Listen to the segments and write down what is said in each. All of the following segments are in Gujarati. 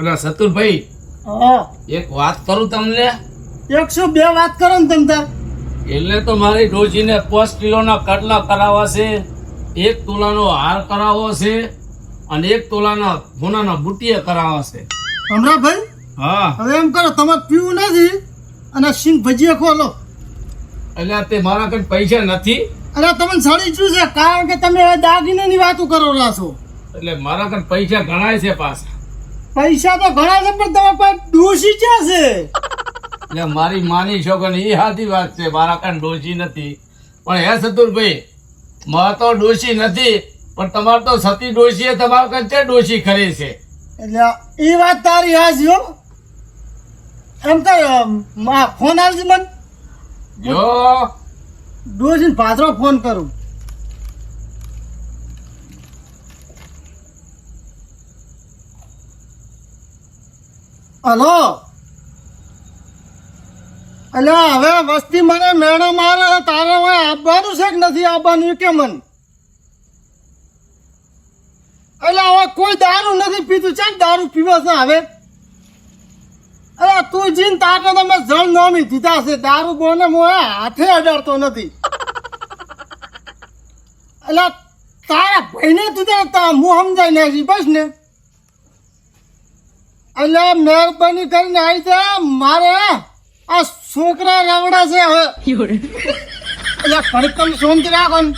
એટલે સતુરભાઈ એક વાત કરું તમને? એકસો બે વાત કરો ને તમ તાર? એટલે તો મારી ડોજીને પાંચ કિલોના કટલા કરાવવા છે એક તોલાનો હાર કરાવવો છે અને એક તોલાના સોનાના બુટીએ કરાવવા છે. હમણાં ભાઈ? હા. હવે એમ કરો તમારે પીવું નથી અને સિંગ ભજીયા ખોલો એટલે તે મારા કઈ પૈસા નથી. અરે તમને સડી શું છે કારણ કે તમે દાગીનાની વાતો કરો છો. એટલે મારા કઈ પૈસા ગણાય છે પાછા. પૈસા તો ઘણા છે પણ તમારા પાસે ડોસી ક્યાં છે? એટલે મારી માની છોકરી એ સાચી વાત છે મારા કાન ડોસી નથી. પણ હે સતુરભાઈ મારા તો ડોશી નથી પણ તમારે તો સતી ડોશીએ તમારા છે ડોશી ખરી છે? એટલે એ વાત તારી હાજી હો. એમ તો મા ફોન આવશે મને. જો. ડોસીને પાછો ફોન કરું. હલો? અલ્યા, હવે વસ્તી મને મેળો મારે તારે હવે આવવાનું છે કે નથી આવવાનું કે મન? એટલે હવે કોઈ દારૂ નથી પીતું છે દારૂ પીવો છે હવે. અરે તું જીન તારે તમે જળ નોમી દીધા છે, દારૂ બોને મોએ હાથે અડાડતો નથી. એટલે તારા ભાઈને તું તો તા- હું સમજાય નાખી, બસ ને. એટલે મહેરબાની કરીને આવી જા મારે આ છોકરા રવડા છે હવે. એટલે ફરી તમે શાંતિ રાખો ને.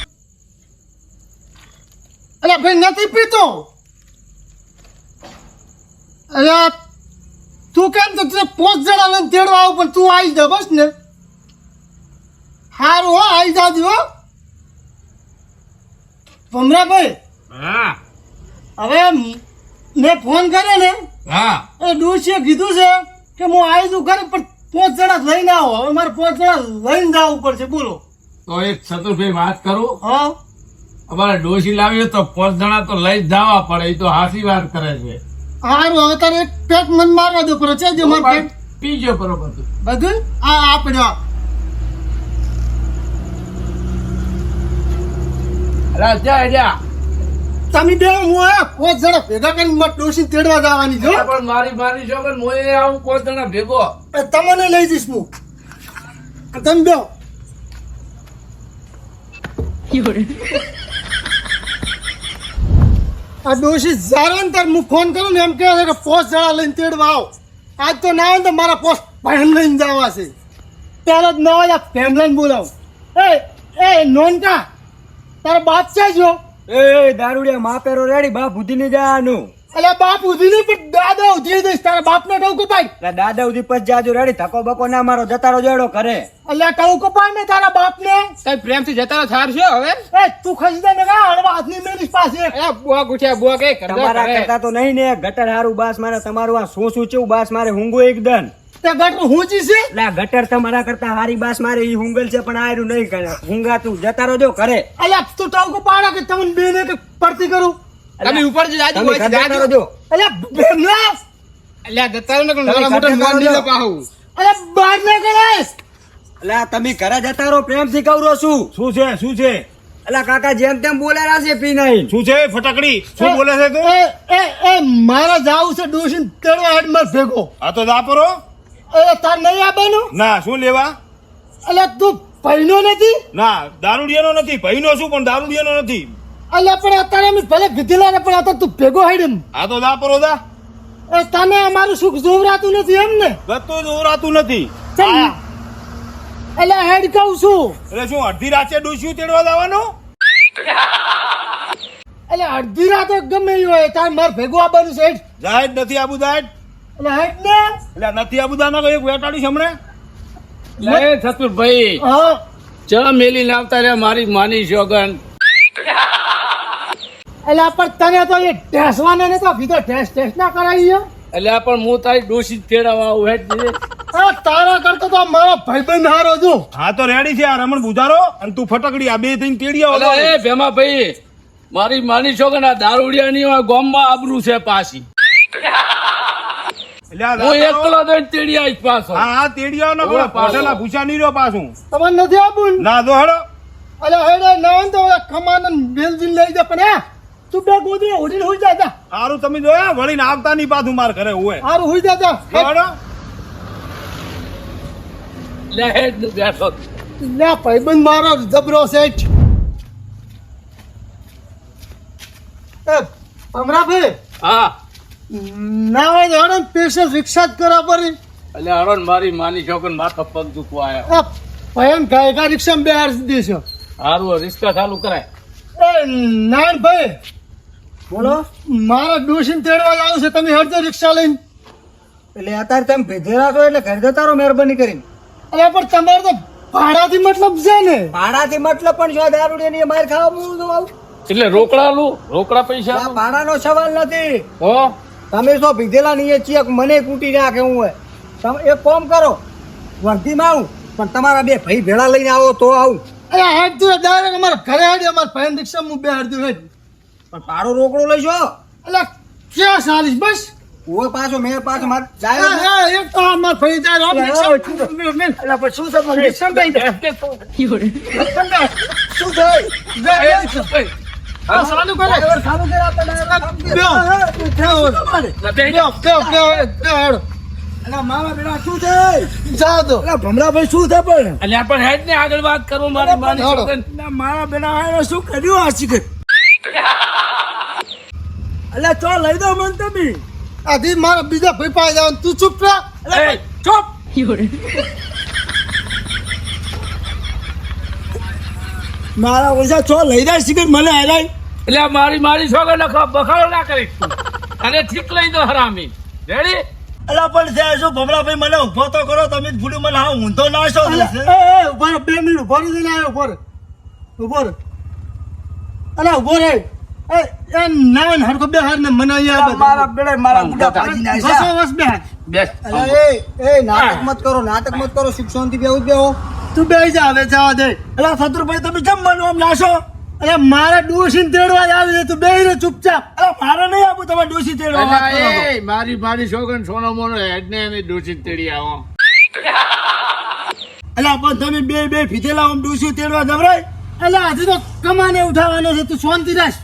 એટલે ભાઈ નથી પીતો. એટલે તું કેમ તો તને પોચ જણા લઈને તેડવા આવું પણ તું આવી જા બસ ને. સારું હો આવી જાજો હો. ભમરાભાઈ હા. હવે મેં ફોન કર્યો ને હા. એ ડોશીએ કીધું છે કે હું આવી છું ઘરે પણ પાંચ જણા લઈને આવો. હવે મારે પોચ જણા લઈને જવું પડશે. બોલો. તો એક શત્રુભાઈ વાત કરું? હા. અમારે ડોશી લાવીએ તો પાંચ જણા તો લઈ જ જવા પડે. એ તો હાસી વાત કરે છે. સારું હવે તારે એક પેક મન મારવા દો પડે છે જે મારે પેક પીજો બરોબર. બધું? આ આપણે અલા જા જા. તમે બે હું આ પાંચ જણા ભેગા કરીને મત ડોસી તેડવા જવાની જો પણ મારી મારી જો પણ મોય આવું પાંચ જણા ભેગો. એ તમને લઈ જઈશ હું. તમે બે. આ ડોસી જારણ તાર હું ફોન કરું ને એમ કહે છે કે પોસ્ટ જણા લઈને તેડવા આવો. આજ તો ના આવે તો મારા પોસ્ટ પહેન લઈને જવા છે. ત્યારે જ ના હોય આ ફેમલાને બોલાવો. એ એ નોનકા તારા બાપ છે જો એ દારૂડિયા માપેરો રેડી બાપ ઉધી ને જવાનું. અલ્યા બાપ ઉધી પણ દાદા ઉધી દઈશ તારા બાપને ટવકો કપાય એટલે દાદા ઉધી પછી જાજો રેડી ધક્કો બકો ના મારો જતારો જોડો કરે. અલે ટવકો કપાય ને તારા બાપ ને કઈ પ્રેમથી જતા થાર છો હવે? એ તું ખસી દે ને કા હળવા હાથની મેરી પાસે એ બુઆ ગુઠ્યા બુઆ કઈ કરતા તમારા કરતા તો નહીં ને ગટર હારું બાસ મારે તમારું આ શું શું ચેવું બાસ મારે હુંગો એકદમ. તે ગટર હુંચી છે? આ ગટર તમારા કરતા હારી બાસ મારે ઈ હુંગલ છે પણ આયરું નહીં કરે. હુંગા તું જતારો જો કરે અલ્યા તું ટવકો પાડા કે તમને બેને કે પડતી કરું? તમે ઉપર જ જાજો તમે હોય જાજો. જો અલ્યા બેમલાસ અલ્યા જતા રહો ને કોણ મોટા મોન રહો. પાહું અલ્યા બહાર ના કરાય. અલ્યા તમે ઘરે જતારો પ્રેમથી કહું છું. શું છે શું છે? અલ્યા કાકા જેમ તેમ બોલે છે પી નહીં. શું છે ફટાકડી? શું બોલે છે તું? એ એ મારા જાવું છે ડોશીને તેડવા હેડ માર ભેગો. આ તો દાપરો એ તાર નહીં આવવાનું ના શું લેવા? અલ્યા તું પૈનો નથી? ના દારૂડિયાનો નથી ભયનો શું પણ દારૂડિયાનો નથી. અલ્યા પણ અત્યારે અમે ભલે વિધેલા ને પણ અત્યારે તું ભેગો હેડ એમ. આ તો દાપરો દા એ તને અમારું સુખ જોવરાતું નથી એમ ને? ગતું જોવરાતું નથી. એટલે હેડ કહું છું. એટલે શું અડધી રાતે ડૂસ્યું તેડવા જવાનું? એટલે અડધી રાતે ગમે એવું હોય તાર માર ભેગો આવવાનું છે જાહેર નથી આબુ જાહેર એટલે હેડ ને? એટલે નથી આબુ દાના એક વેટાડી હમણે? લે સતુરભાઈ હા. ચા મેલી લાવતા રે મારી માની છોકન એટલે પણ તને તો એ ટેસવાને ને તો કીધો ટેસ્ટ ટેસ્ટ ના કરાવી છે. એટલે પણ હું તારી ડોશી જ તેડાવવા આવું હેડ તારા કરતો તો મારો ભાઈબંધ હારો જો હા તો રેડી છે આ રમણ બુધારો અને તું ફટકડી આ બે થઈને તેડિયા અલા એ ભેમા ભાઈ મારી માની છોગન આ દારૂડિયાની ગોમમાં આબરૂ છે પાછી. હું એકલો તો તેડી આવીશ પાછો. હા હા તેડિયા નો ઓય, પાછો. પાછળના ભૂસા નહીં રહ્યો પાછું. તમને નથી આપું? ના દો હળો અલ્યા હેડે ના તો ઓલા ખમાન બેલજીન લઈ જા પણ હે તું બે ગોદરી ઉડીને હુઈ જા જા. તમે જોયા વળીને આવતા નહીં પાછું માર ઘરે હોય હારું હુઈ જા જા. લે હેડ તું બેઠો. લે ભાઈબંધ મારો જબરો સેઠ એ ભમરાભાઈ હા. ના હોય તો હેડો સ્પેશિયલ રિક્ષા જ કરવા પડી. એટલે આણંદ મારી માની છોકન માથા પગ દુખવા આવ્યો આ ભયન ગાયકા રિક્ષામાં બેહાડી દેશો સારું રિક્ષા ચાલુ કરાય. એ ભાઈ બોલો મારા ડોશીને તેડવા જવું છે તમે હરજો રિક્ષા લઈને. એટલે અત્યારે તમે ભેજે રાખો એટલે ઘર જતા રહો મહેરબાની કરીને. અરે પણ તમારે તો ભાડાથી મતલબ છે ને. ભાડાથી મતલબ પણ જો દારૂડિયાની માર ખાવા મૂળ તો એટલે રોકડા લું? રોકડા પૈસા આ ભાડાનો સવાલ નથી. હો? તમે શું ભીધેલા નહીં એ ચિયક મને કૂટી નાખે હું હોય તમે એક કોમ કરો વર્ધીમાં આવું પણ તમારા બે ભાઈ ભેળા લઈને આવો તો આવું. અરે હેડ તું ડાયરેક્ટ અમારા ઘરે હેડ અમારે ભાઈ રિક્ષા હું હેડ પણ ભાડો રોકડો લઈશો એટલે ક્યાં સારીશ બસ? હું પાછો મેં પાછો માર જાય એક તો અમાર ભાઈ જાય રોક એટલે પણ શું છે પણ રિક્ષા બેહી જા. શું બે, મામા બેટા શું થાય જાઓ તો. ભમરાભાઈ શું થાય પણ? એટલે આપણે હેડ ને આગળ વાત કરું મારી મારા બેટા શું કર્યું આ શીખર? એટલે ચો લઈ દો મન તમે આથી મારા બીજા ભાઈ પાસે જવાનું તું ચૂપ રહે એ, ચૂપ મારા પૈસા છો લઈ જાય શીખર મને હેરાય. એટલે મારી મારી મારી છોકન બખાડો ના કરી અને ઠીક લઈ દો હરામી. રેડી અલા પણ છે શું ભમરાભાઈ મને ઊભો તો કરો તમે જ ભૂલ્યું મને હા ઊંધો ના છો એ, ઊભા રહો, બે મિનિટ ઊભો રહી જઈને ઊભો. ઊભો રે અલા, ઊભો રે એ, એ ના ને હરખો બે હાર ને મને અહીંયા મારા. બેડે મારા બુડા ભાજી વસો નાખ્યા બસ બે. બેસ. એ એ નાટક મત કરો નાટક મત કરો શિક્ષણથી બેહું જ બેહો. તું બે જા હવે જવા દે એટલે શત્રુભાઈ તમે કેમ મને આમ નાશો અરે મારે ડોસી તેડવા જ આવી છે તું બે રે ચૂપચાપ. અલા મારે નહીં આપું તમે ડોસી તેડવા. એટલે મારી મારી છોકન સોનો મોનો હેડ ને ડોસી તેડી આવો. અલા પણ તમે બે બે ફીધેલા આમ ડોસી તેડવા જવરાય એટલે આજે તો કમાને ઉઠાવવાનો છે તું શાંતિ રાખ.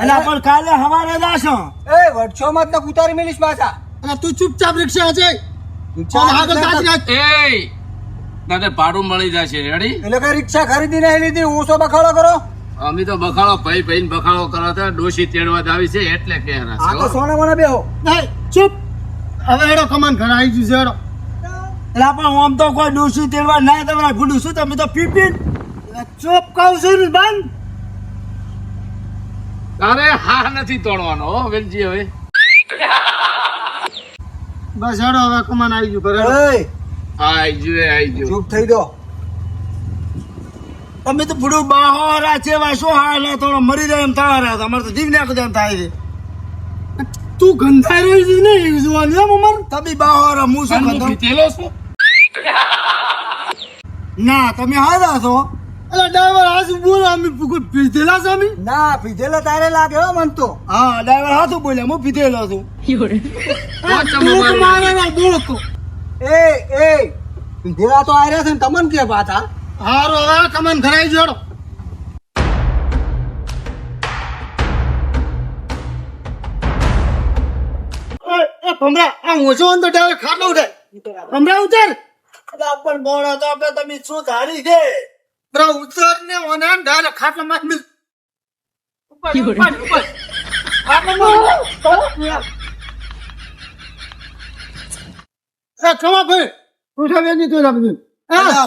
એટલે પણ કાલે હવારે જાશો એ વટશો માં તો ઉતારી મેલીશ પાછા. અને તું ચૂપચાપ રિક્ષા છે આગળ સાચી રાખ. એ તને ભાડું મળી જશે. રેડી એટલે કઈ રિક્ષા ખરીદી નહીં લીધી હું શું બખાડો કરો. અમે તો બખાડો ભાઈ ભાઈ બખાડો કરો તો ડોશી તેડવા આવી છે એટલે કે આ તો સોના મને બેહો. નહીં, ચૂપ. હવે એડો કમાન ઘર આવી ગયું છે હેડો. અલા પણ આમ તો કોઈ ડોશી તેડવા ના તમારા ગુડું શું તમે તો પીપી એટલે ચૂપ કહું છું ને બંધ. તારે હા નથી તોડવાનો હો વેલજી હવે. બસ હેડો હવે કમાન આવી ગયું ઘરે હેડો. એ આઈ જુએ આઈ જો ચૂપ થઈ દો તમે તો ભૂડું બાહોરા ચેવા શું હાલ થોડો મરી જાય એમ થવા રહ્યા અમારે તો જીવ નાખ એમ થાય છે. તું ગંધાઈ રહ્યો છે ને એ જોવાનું એમ અમાર? તમે બાહોરા હું શું ગંધો ના તમે હારા છો. એટલે ડ્રાઈવર હાથ બોલો અમે પીધેલા છે અમે? ના પીધેલો તારે લાગે હો મન તો. હા ડ્રાઈવર હાથું બોલ્યા હું પીધેલો છું. મારી? મારે ના બોલો તો એ એ પીધેલા તો આર્યા છે ને તમને કે પાછા હારો હવે કમન ઘરે જોડો. ભમરા આ ઓછો અંદર ડાવે ખાટલો ઉઠાય. ભમરા ઉતર. પણ બોણો તો આપણે તમે શું ધારી છે? બ્રો ઉતર ને ઓને ડાયરેક્ટ ખાટલા માં મિલ ઉપર ઉપર ઉપર ખાટલામાં એ કમા ભાઈ બેની તું રાખજો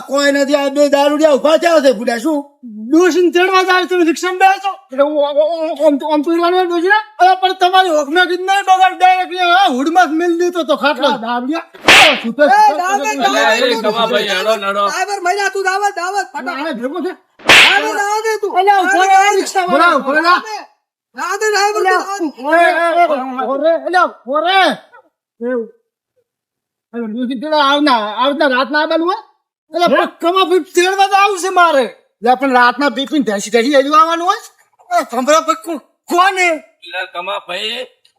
કોઈ નથી આ બે દારૂડિયા ઊભા થયા છે બુડા શું ડોશીને તેડવા જાય તમે આમ- તો- તો ના પણ તમારી કીધું નહીં બગાડ ડાયરેક્ટ હુડમાં મિલ દીધો તો ખાટલો તું ભેગો છે રાતના આવવાનું હોય એટલે પક્કામાં ભી તેડવા તો આવશે મારે. એટલે પણ રાતના પીપીને ઢેસી ઢેસી હજુ આવવાનું હોય ભમરા પક્કું કોને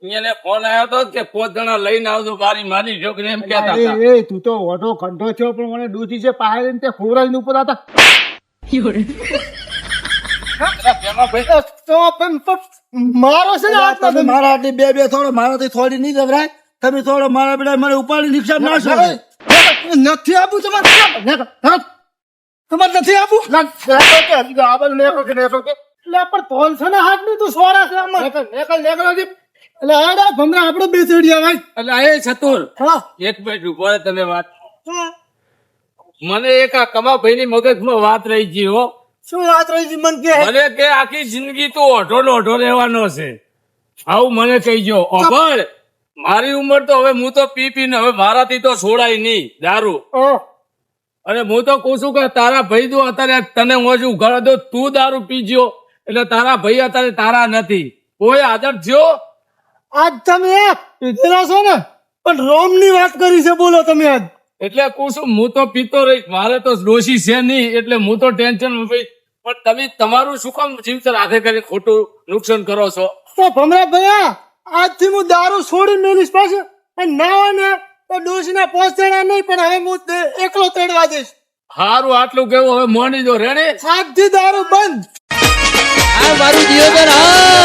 એટલે ફોન આવ્યો તો કે પોત જણા લઈને આવજો મારી માની છોકરી એમ કહેતા હતા. એ તું તો ઓટો કંઠો થયો પણ મને ડૂચી છે પાહે તે ખોરાઈ ઉપર હતા તો પણ પણ મારો છે ને તમે મારા બે બે થોડો મારાથી થોડી નહીં ગભરાય. તમે થોડો મારા બેટા મને ઉપાડી રિક્ષા ના છો નથી આપું તમારે તમારે નથી આપું પણ તોલ છે ને હાથનું તું સોરા છે એટલે આડા ભમરા આપડે બે ચડિયા ભાઈ એટલે એ ચતુર એક મિનિટ ઊભો તમે વાત. મને એક આ કમાભાઈ ની મગજમાં વાત રહી ગઈ હો શું વાત રહી ગઈ મન કે મને કે આખી જિંદગી તું ઓઢો નો ઓઢો રહેવાનો છે આવું મને કહી ગયો અભળ મારી ઉંમર તો હવે હું તો પી પી ને હવે મારાથી તો છોડાય નહીં દારૂ. અને હું તો કહું છું કે તારા ભાઈ તો અત્યારે તને હું હજુ ઘર દો તું દારૂ પીજો એટલે તારા ભાઈ અત્યારે તારા નથી. કોઈ આદર થયો? આજ તમે પીધેલા છો ને? પણ રોમની વાત કરી છે બોલો તમે આજ. એટલે કહું છું હું તો પીતો રહી. મારે તો દોષી છે નહીં એટલે હું તો ટેન્શન ભાઈ. પણ તમે તમારું શું કામ જીવતર હાથે કરી ખોટું નુકસાન કરો છો? તો ભમરા ભયા આજથી હું દારૂ છોડી મેલીશ પાછું. અને ના ને તો ડોશીના પોસ તેડા નહીં પણ હવે હું એકલો તેડવા દઈશ હારું આટલું કેવું હવે મોની જો રેડી આજથી દારૂ બંધ. આ મારું જીવન હા.